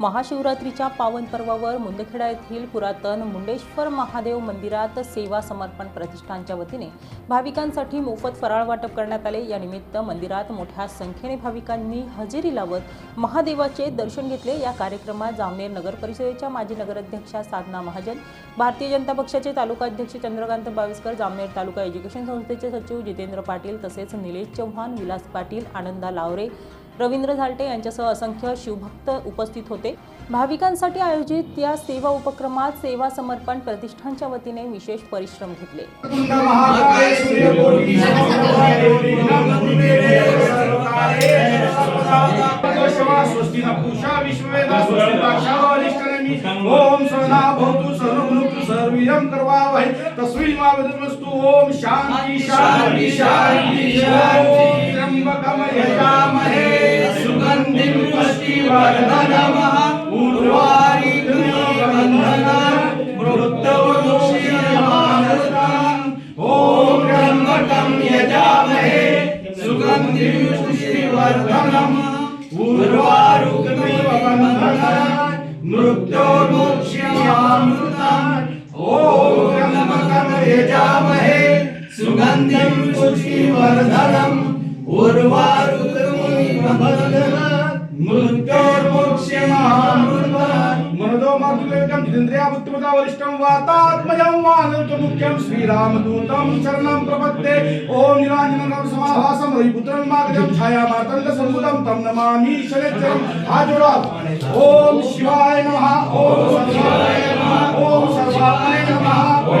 महाशिवरात्रीच्या पावन पर्वावर मुंदखेडा येथील पुरातन मुंडेश्वर महादेव मंदिरात सेवा समर्पण प्रतिष्ठानच्या वतीने भाविकांसाठी मोफत फराळ वाटप करण्यात आले. या निमित्त मंदिरात मोठ्या संख्येने भाविकांनी हजेरी लावत महादेवाचे दर्शन घेतले. या कार्यक्रमात जामनेर नगर परिषदेच्या माजी नगराध्यक्षा साधना महाजन भारतीय जनता पक्षाचे तालुका अध्यक्ष चंद्रकांत बाविस्कर जामनेर तालुका एज्युकेशन संस्थेचे सचिव जितेंद्र पाटील तसेच निलेश चव्हाण विलास पाटील आनंदा लावरे रवींद्र झालटे यांच्यासह असंख्य शिवभक्त उपस्थित होते. भाविकांसाठी आयोजित या सेवा उपक्रमात सेवा समर्पण प्रतिष्ठानच्या वतीने विशेष परिश्रम घेतले. दाक्षावलिष्ठनमि ओम सहना भवतु सर्वभुक्तु सर्वीरं करवावहै. तस्मै मा वदतमस्तु ओम शांति शांति शांति शांति त्र्यंबकं यजामहे सुगन्धिं पुष्टिवर्धनमः सुगन्धिं पुष्टिवर्धनम् उर्वारुकमिव बन्धनान् मृत्योर्मुक्ष्यमामृतात् मनदो वरिष्ठं वातात्मजं श्रीरामदूतं शरणं प्रपद्ये। ॐ निराञ्जनं समाभासं रविपुत्रं मागजं छायामातङ्ग तं नमामि शनित्यं ॐ शिवाय नमः। ॐ सर्वाय नमः। ॐ सर्वाय नमः। ॐ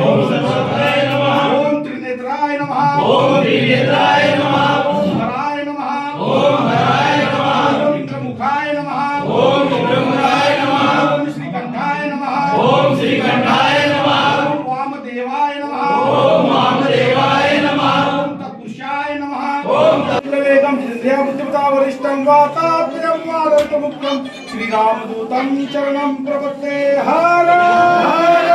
श्रीरामदूतं चरणं प्रपत्ते हर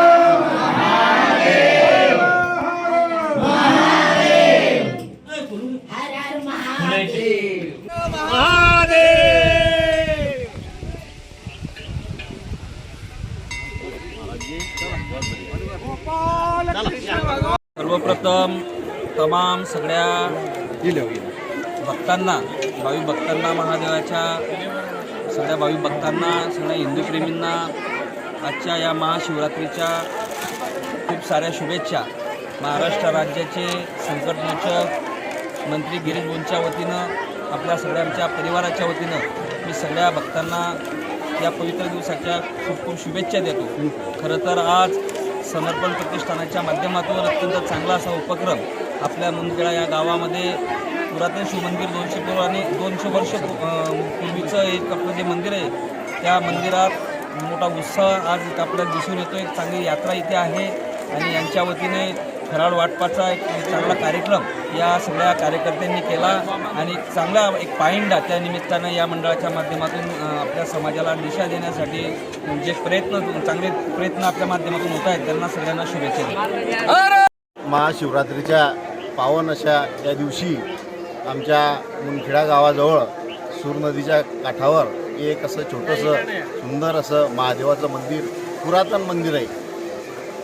सर्वप्रथम तमाम सगळ्या भक्तांना भावी भक्तांना महादेवाच्या सगळ्या भावी भक्तांना सगळ्या हिंदूप्रेमींना आजच्या या महाशिवरात्रीच्या खूप साऱ्या शुभेच्छा. महाराष्ट्र राज्याचे संकटमोचक मंत्री गिरीश बोंच्या वतीनं आपल्या सगळ्यांच्या परिवाराच्या वतीनं मी सगळ्या भक्तांना या पवित्र दिवसाच्या खूप खूप शुभेच्छा देतो. खरं तर आज समर्पण प्रतिष्ठानाच्या माध्यमातून अत्यंत चांगला असा उपक्रम आपल्या मुंदखेडा या गावामध्ये पुरातन शिवमंदिर दोनशे पूर्वाने दोनशे वर्ष पूर्वीचं एक आपलं जे मंदिर आहे त्या मंदिरात मोठा उत्साह आज इथं आपल्याला दिसून येतो एक चांगली यात्रा इथे आहे आणि यांच्या वतीने फराळ वाटपाचा एक चांगला कार्यक्रम या सगळ्या कार्यकर्त्यांनी केला आणि एक चांगला एक पायंडा त्या निमित्तानं या मंडळाच्या माध्यमातून आपल्या समाजाला दिशा देण्यासाठी जे प्रयत्न चांगले प्रयत्न आपल्या माध्यमातून होत आहेत त्यांना सगळ्यांना शुभेच्छा महाशिवरात्रीच्या पावन अशा या दिवशी आमच्या मुनखेडा गावाजवळ सूर नदीच्या काठावर एक असं छोटंसं सुंदर असं महादेवाचं मंदिर पुरातन मंदिर आहे.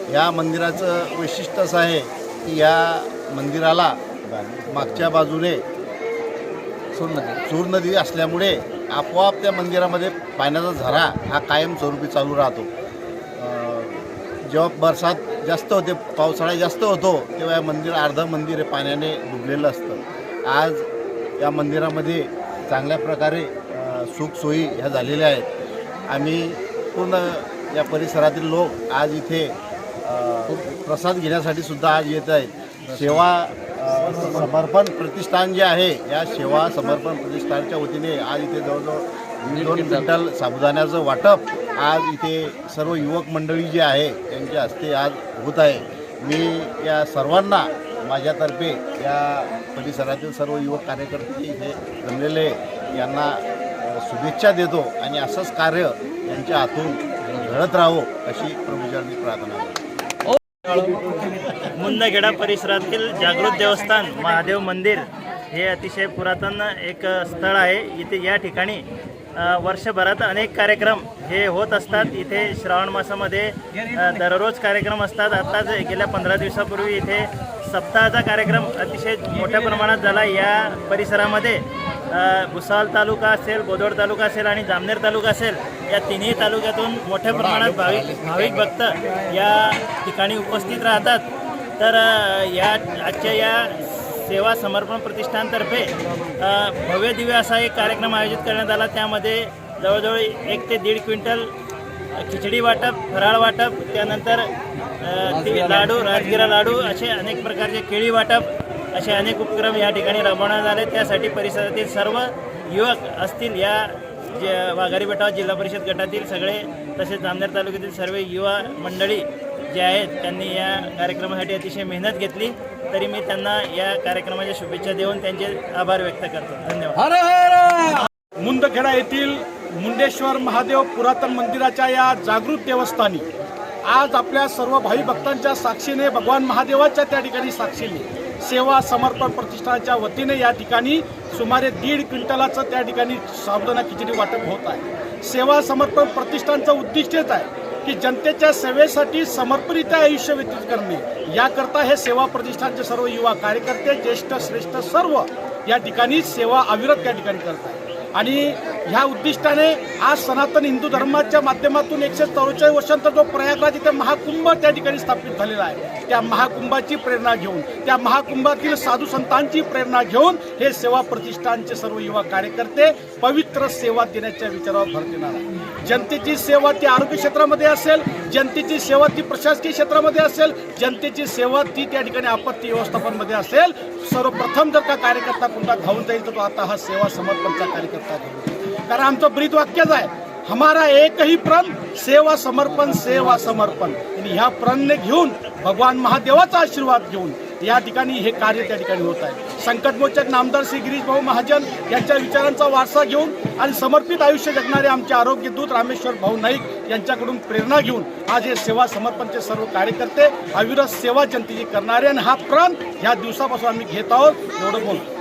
या मंदिराचं वैशिष्ट्य असं आहे की या मंदिराला मागच्या बाजूने सूर नदी. सूर नदी असल्यामुळे आपोआप त्या मंदिरामध्ये पाण्याचा झरा हा कायमस्वरूपी चालू राहतो. जेव्हा बरसात जास्त होते पावसाळा जास्त होतो तेव्हा या मंदिर अर्धं मंदिर हे पाण्याने डुबलेलं असतं. आज या मंदिरामध्ये चांगल्या प्रकारे सुखसोयी ह्या झालेल्या आहेत. आम्ही पूर्ण या परिसरातील लोक आज इथे प्रसाद घेण्यासाठी सुद्धा आज येत आहेत. सेवा समर्पण प्रतिष्ठान जे आहे या सेवा समर्पण प्रतिष्ठानच्या वतीने आज इथे जवळजवळ दोन क्विंटल साबुदाण्याचं वाटप आज इथे सर्व युवक मंडळी जी आहे त्यांच्या हस्ते आज होत आहे. मी या सर्वांना माझ्यातर्फे या परिसरातील सर्व युवक कार्यकर्ते जे इथे जमलेले यांना शुभेच्छा देतो आणि असंच कार्य यांच्या हातून घडत राहावं अशी प्रभूचरणी प्रार्थना मुंदखेडा परिसरातील जागृत देवस्थान महादेव मंदिर हे अतिशय पुरातन एक स्थळ आहे. इथे या ठिकाणी वर्षभरात अनेक कार्यक्रम हे होत असतात. इथे श्रावण मासामध्ये दररोज कार्यक्रम असतात. आत्ताच गेल्या पंधरा दिवसापूर्वी इथे सप्ताहाचा कार्यक्रम अतिशय मोठ्या प्रमाणात झाला. या परिसरामध्ये भुसाल तालुका असेल गोदोड तालुका असेल आणि जामनेर तालुका असेल या तिन्ही तालुक्यातून मोठ्या प्रमाणात भाविक भाविक भक्त या ठिकाणी उपस्थित राहतात. तर या आजच्या या सेवा समर्पण प्रतिष्ठानतर्फे भव्य दिव्य असा एक कार्यक्रम आयोजित करण्यात आला. त्यामध्ये जवळजवळ एक ते दीड क्विंटल खिचडी वाटप फराळ वाटप त्यानंतर अ, ते लाडू राजगिरा लाडू असे अनेक प्रकारचे केळी वाटप असे अनेक उपक्रम या ठिकाणी राबवण्यात आले. त्यासाठी परिसरातील सर्व युवक असतील या जे वाघारी बेटाव जिल्हा परिषद गटातील सगळे तसेच जामनेर तालुक्यातील सर्व युवा मंडळी जे आहेत त्यांनी या कार्यक्रमासाठी अतिशय मेहनत घेतली. तरी मी त्यांना या कार्यक्रमाच्या शुभेच्छा देऊन त्यांचे आभार व्यक्त करतो. धन्यवाद. मुंदखेडा येथील मुंडेश्वर महादेव पुरातन मंदिराच्या या जागृत देवस्थानी आज आपल्या सर्व भावी भक्तांच्या साक्षीने भगवान महादेवाच्या त्या ठिकाणी साक्षीने सेवा समर्पण प्रतिष्ठानच्या वतीने या ठिकाणी सुमारे दीड क्विंटलाचं त्या ठिकाणी साबुदाणा खिचडी वाटप होत आहे. सेवा समर्पण प्रतिष्ठानचं उद्दिष्टच आहे की जनतेच्या सेवेसाठी समर्पणित आयुष्य व्यतीत करणे. याकरता हे सेवा प्रतिष्ठानचे सर्व युवा कार्यकर्ते ज्येष्ठ श्रेष्ठ सर्व या ठिकाणी सेवा अविरत त्या ठिकाणी करत आहे आणि ह्या उद्दिष्टाने आज सनातन हिंदू धर्माच्या माध्यमातून एकशे चौवेचाळीस वर्षांचा जो प्रयागराज इथे महाकुंभ त्या ठिकाणी स्थापित झालेला आहे. त्या महाकुंभाची प्रेरणा घेऊन त्या महाकुंभातील साधू संतांची प्रेरणा घेऊन हे सेवा प्रतिष्ठानचे सर्व युवा कार्यकर्ते पवित्र सेवा देण्याच्या विचारावर भर देणार आहे जनतेची सेवा ती आरोग्य क्षेत्रामध्ये असेल जनतेची सेवा ती प्रशासकीय क्षेत्रामध्ये असेल जनतेची सेवा ती त्या ठिकाणी आपत्ती व्यवस्थापनमध्ये असेल सर्वप्रथम जर का कार्यकर्ता कोणता धावून जाईल तर तो आता हा सेवा समर्पणचा कार्यकर्ता घेऊन कारण आमचं ब्रीद वाक्यच आहे. हमारा एकही प्रण सेवा समर्पण सेवा समर्पण. आणि ह्या प्रणने घेऊन भगवान महादेवाचा आशीर्वाद घेऊन या ठिकाणी हे कार्य त्या ठिकाणी होत आहे. संकटमोचक नामदार श्री गिरीश भाऊ महाजन यांच्या विचारांचा वारसा घेऊन आणि समर्पित आयुष्य जगणारे आमचे आरोग्य दूत रामेश्वर भाऊ नाईक यांच्याकडून प्रेरणा घेऊन आज हे सेवा समर्पणचे सर्व कार्यकर्ते अविरत सेवा जनतेची करणारे आणि हा प्रण ह्या दिवसापासून आम्ही घेत आहोत. एवढं बोलतो.